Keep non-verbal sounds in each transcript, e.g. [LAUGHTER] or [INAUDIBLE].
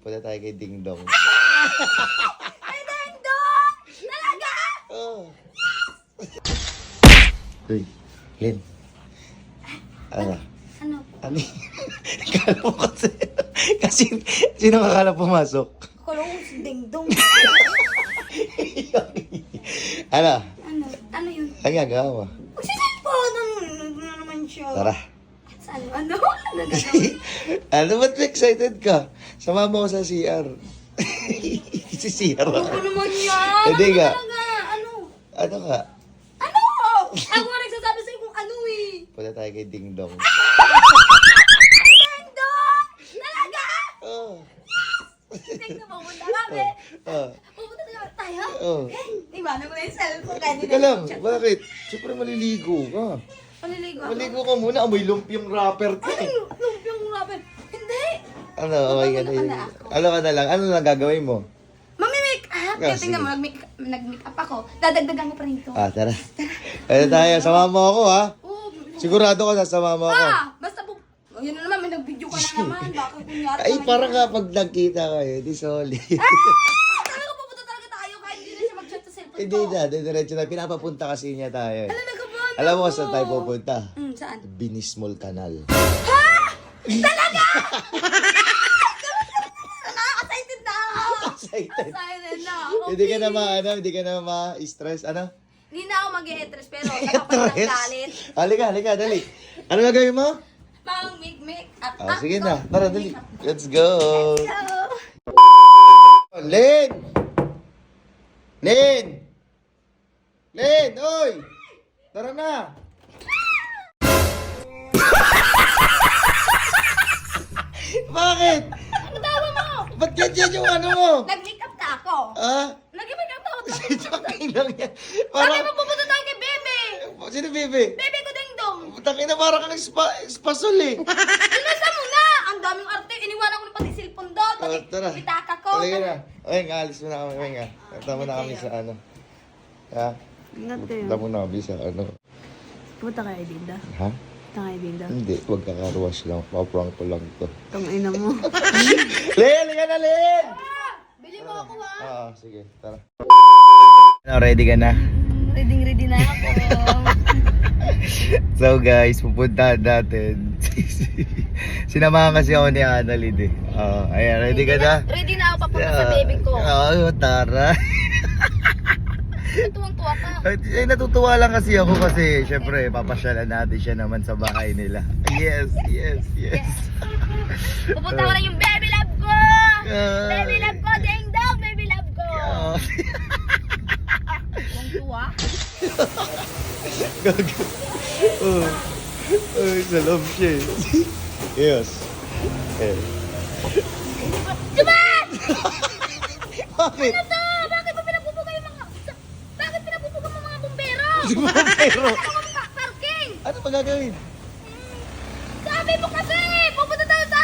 Punta tayo kay Ding Dong. [LAUGHS] Ay, Dendong! Talaga? Oh. Uy, Lin. Ano? Ano? Ano? Kala mo kasi. Kasi, sino kakala pumasok? Akala ko si Dendong. [LAUGHS] ano? ano? Ano yun? Ang gagawa mo? Magsiselfon! Ano na naman siya? Tara. Saan? Ano? Ano [LAUGHS] ano ba't excited ka? Sama mo ko sa CR. [LAUGHS] si CR Ano ako. naman yan? Hindi Ano nga. talaga? Ano? Ano ka? Ano? Ako nga nagsasabi sa'yo kung ano eh. Punta tayo kay Ding Dong. Ay, Dendong! Talaga? Oh. Tingnan mo, punta kami. Oh. Pupunta tayo? Oh. Ba? Ano mo na yung cellphone? Teka lang, bakit? Siyempre maliligo ka. Paliligo ako. Maligo ka muna, amoy lumpyong rapper ka Ay, Ano, yun. na ako. Ano ka na lang, ano lang gagawin mo? Mami-make up. Ah, Kaya tingnan sige. mo, nag-make, nag-make up ako. Dadagdagan ko pa rin ito. Ah, tara. Ano tayo, sama mo ako ha? Oo. Sigurado ka sasama mo ako. Ah, basta po. Oh, yun na naman, may nag-video ka na naman. Baka kunyari. Ay, naman parang kapag nagkita kayo, di solid. Ah, talaga pupunta talaga tayo kahit hindi na siya mag-chat sa cellphone Hindi ko. na, diretso na. Pinapapunta kasi niya tayo. eh. Talaga ba? Alam mo kung saan tayo pupunta? Hmm, saan? Binismol Canal. [LAUGHS] Nakaka-excited na ako. Excited. Excited na ako. Hindi ka na ma, ano, hindi ka na ma-stress, ano? Hindi na ako mag-e-stress pero [LAUGHS] nakapag ng galit. Halika, halika, dali. Ano gagawin mo? Pang make make up. Ah, sige na, tara, dali. Let's go. Hello. Len! Len! Len! Oy! Tara na! Bakit? Ano tawa mo? Ba't ganyan yung ano mo? Nag-make up ka ako. Ah? Nag-make up ako. [LAUGHS] Takin lang yan. Bakit Parang... mo pupunta tayo kay Bebe? Sino, bebe? Bebe ko ding dong. Takin na parang kang spa, spasol eh. [LAUGHS] Inasa mo na! Ang daming arte. Iniwanan ko na pati cellphone doon. Pati Oh, tara. pitaka ko. Halika na. Ay, nga, alis mo na kami. Ay, nga. Punta mo na kami sa ano. Ha? Punta mo na kami sa ano. Puta kay Dinda. Ha? Puta kay Dinda. Hindi, huwag ka carwash lang. Paprank ko lang to. Tong ina mo. [LAUGHS] Len, halika na! Ah, Bili mo ako ha. Oo, sige. Tara. Ano, ready ka na? Ready ready na ako. [LAUGHS] So guys, pupuntahan natin. [LAUGHS] Sinamahan kasi ako ni Annalyn eh. Oo, ayan, ready ka na? Ready na ako papunta sa baby ko. Oo, tara. Tuwang-tuwa ka. Ay, natutuwa lang kasi ako kasi syempre papasyalan natin siya naman sa bahay nila. Yes, yes, yes. [LAUGHS] Pupunta ko na yung baby love ko! Ah. Baby love ko! Ding dong! Baby love ko! Oo. Tuwang-tuwa? Gago. [LAUGHS] Oh. Ay, sa love siya eh. Yes. Eh. Diban! [LAUGHS] Bakit? Ito! Bakit ba pinagbubuga yung mga... sa- Bakit pinagbubuga mo mga bumbero? Pero, Ano ka parking? ano pa gagawin? Sabi mo kasi! Pupunta tayo sa...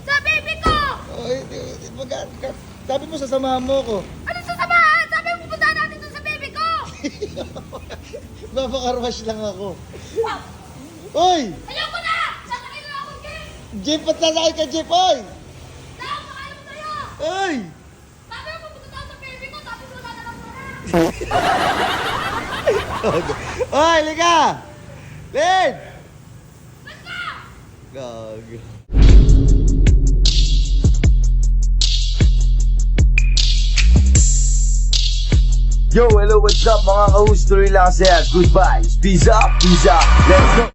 Sa baby ko! Oh, eh, eh, sabi mo sasamahan mo ko. Ano sasamahan? Sabi mo pupunta natin doon sa baby ko! [LAUGHS] Babakarwash lang ako. Oy! Ayoko na! Sasakay na ako, Jim! Jeep, ba't sasakay ka, Jeep? Oy! Saan makalam tayo? Oy! Sabi mo pupunta tayo sa baby ko, tapos wala na lang wala. [LAUGHS] [LAUGHS] Oy, liga! Len! Gag. Yo, hello, what's up mga ka-host? Lang saya. Goodbye. Peace up, peace up. Let's go.